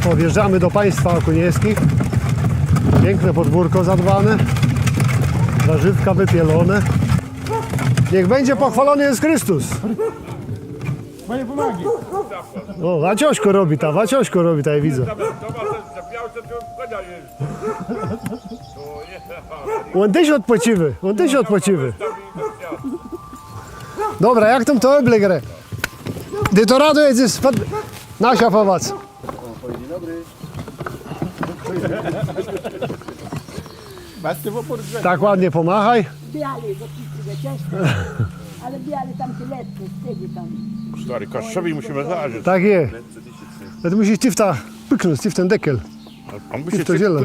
Państwo, wjeżdżamy do państwa okuniewskich. Piękne podwórko zadbane. Warzywka wypielone. Niech będzie pochwalony jest Chrystus. Panie pomagi. O, Waciośko robi ta, Waciośko robi ta, ja widzę. On też odpoczywy, on też odpoczywy. Dobra, jak tam to oblegre? Gdy to rado jest. Nasia powac. Macie w opór. Tak ładnie pomachaj. Biały, bo wszyscy ciężko. Ale biały tam ty letni, wtedy tam. Stary, kościowi musimy zażyć. Tak jest. Ale ty musisz ty w ta pyknąć, ty w ten dekel. On Ty w to ziele.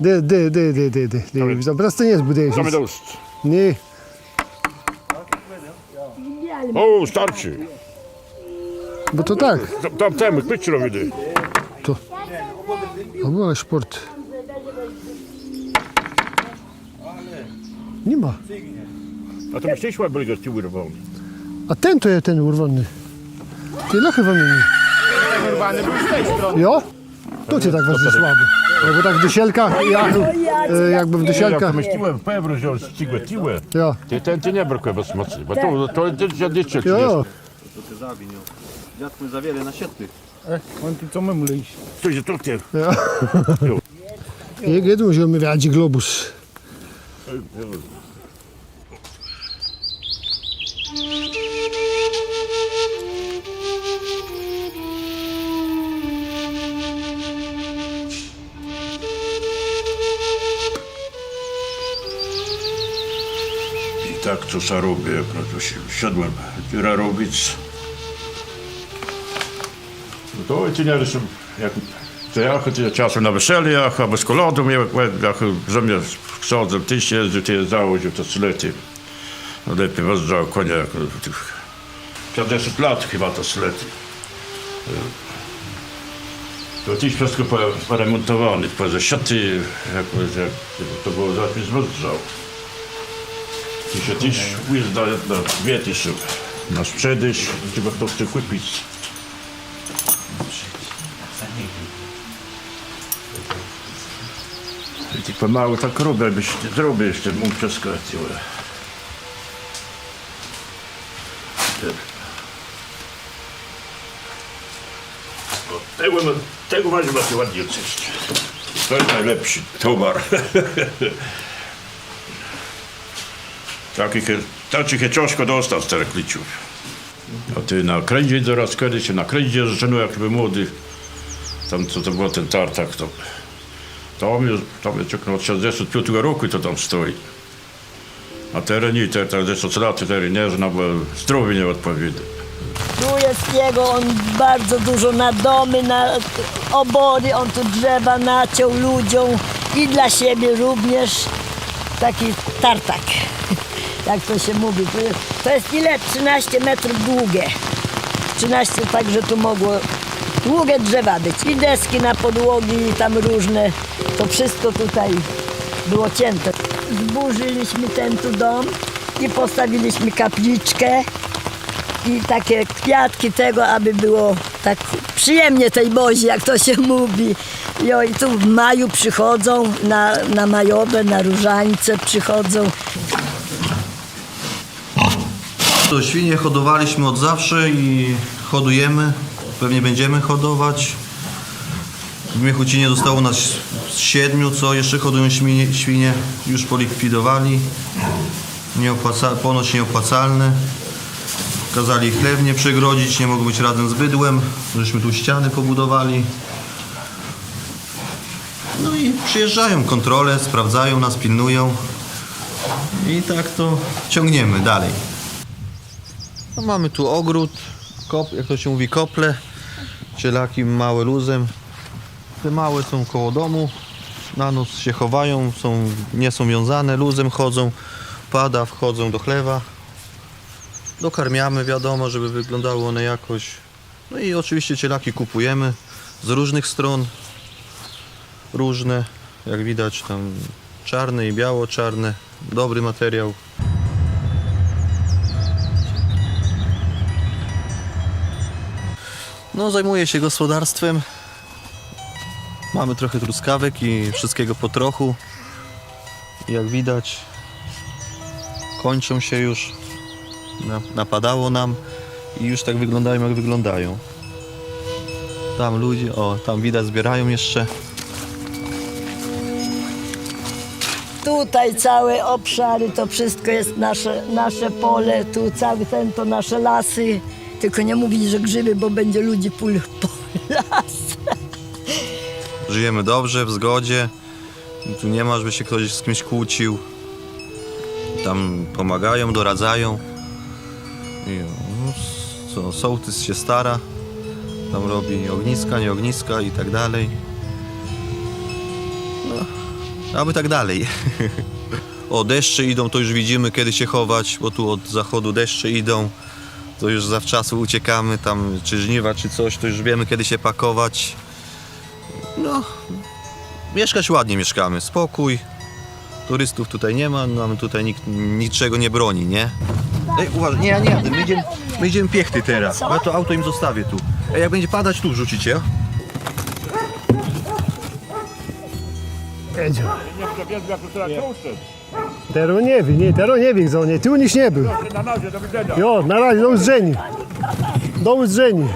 Dy, dy, dy, dy, dy, dy. dy. Teraz to nie zbudujesz. Same do ust. Nie. O, starczy. Bo to tak. Tam, tam temu, kpić robili. To była sport. Nie ma. A to myślisz, że byli gości urwą. A ten to jest ten urwany. Ty lochy wam nie. Urwany był z tej strony. Jo? To cię tak was słaby. Albo tak w dysielkach, jak, e, jakby w Ja dysielkach. pomyśliłem, pewno wziął ścigłe, tiłe. Jo, Ty ten, ty nie brakuje bez mocy, bo to, to, to dziadniczek jo, jo. To ty zawinił. Dziadku za wiele na sietych. On ty co my mu iść. Ktoś jest tutaj. Jak jeden musimy wiać globus. I tak co sa robię, to się siadłem dziura robić. To i ty nie wiem, jak to ja chodzę czasem na wesele, jak albo z kolodą, jak, jak zamiast chcąc ty się jeździł, ty założył to slety. No lepiej wjeżdżał konia, jak tych 50 lat chyba to slety. To tyś wszystko po- poremontowany, poza siaty, jak, to było zapis wjeżdżał. I się też wyjazda na sprzedaż, chyba kto chce kupić. Tak pomału tak robię, abyś zrobię jeszcze mu przeskakiwał. Tego, tego masz macie ładnie coś. To jest najlepszy towar. Takich, takich ciężko dostać z terekliciów. A ty na krędzie zaraz kiedyś się na krędzie zaczynał jak był młody. Tam co to było ten tartak to. Tam jest, tam jest od 65 roku to tam stoi. A teraz nie, teraz teraz 10 lat, teraz nie zna, bo zdrowie jest jego, on bardzo dużo na domy, na obory, on tu drzewa naciął ludziom i dla siebie również taki tartak, jak to się mówi. To jest, ile? 13 metrów długie. 13, także tu mogło długie drzewa być. I deski na podłogi, i tam różne. To wszystko tutaj było cięte. Zburzyliśmy ten tu dom i postawiliśmy kapliczkę i takie kwiatki tego, aby było tak przyjemnie tej bozi, jak to się mówi. I, tu w maju przychodzą na, na majowe, na różańce przychodzą. To świnie hodowaliśmy od zawsze i hodujemy. Pewnie będziemy hodować. W Miechucinie zostało nas siedmiu, co jeszcze hodują świnie, świnie już polikwidowali. Nieopłaca, ponoć nieopłacalne. Kazali chlewnie przegrodzić, nie mogą być razem z bydłem. Żeśmy tu ściany pobudowali. No i przyjeżdżają kontrole, sprawdzają nas, pilnują. I tak to ciągniemy dalej. No mamy tu ogród, kop, jak to się mówi, kople, cielaki małe luzem. Te małe są koło domu, na noc się chowają, są, nie są wiązane, luzem chodzą, pada, wchodzą do chlewa. Dokarmiamy, wiadomo, żeby wyglądały one jakoś. No i oczywiście cielaki kupujemy z różnych stron, różne, jak widać tam czarne i biało-czarne, dobry materiał. No, zajmuję się gospodarstwem. Mamy trochę truskawek i wszystkiego po trochu. Jak widać, kończą się już. Na- Napadało nam i już tak wyglądają, jak wyglądają. Tam ludzie, o, tam widać, zbierają jeszcze. Tutaj całe obszary, to wszystko jest nasze, nasze pole, tu cały ten to nasze lasy. Tylko nie mówić, że grzyby, bo będzie ludzi pól po las. Żyjemy dobrze, w zgodzie. Tu nie ma, żeby się ktoś z kimś kłócił. Tam pomagają, doradzają. I, no, co, sołtys się stara. Tam robi ogniska, nie ogniska i tak dalej. No, aby tak dalej. o, deszcze idą, to już widzimy, kiedy się chować, bo tu od zachodu deszcze idą. To już zawczasu uciekamy, tam czy żniwa, czy coś, to już wiemy, kiedy się pakować. No, mieszkać ładnie mieszkamy, spokój. Turystów tutaj nie ma, nam tutaj nikt niczego nie broni, nie? Ej, uważaj, nie, ja nie jadę, my idziemy, my idziemy piechty teraz, bo ja to auto im zostawię tu. Ej, jak będzie padać, tu wrzucicie. Jedzie. Teraz nie wie, nie, teraz nie wie, gdzie on jest. Tu nikt nie był. Na razie, do widzenia. Jo, na razie, do ustrzeni. Do ustrzeni.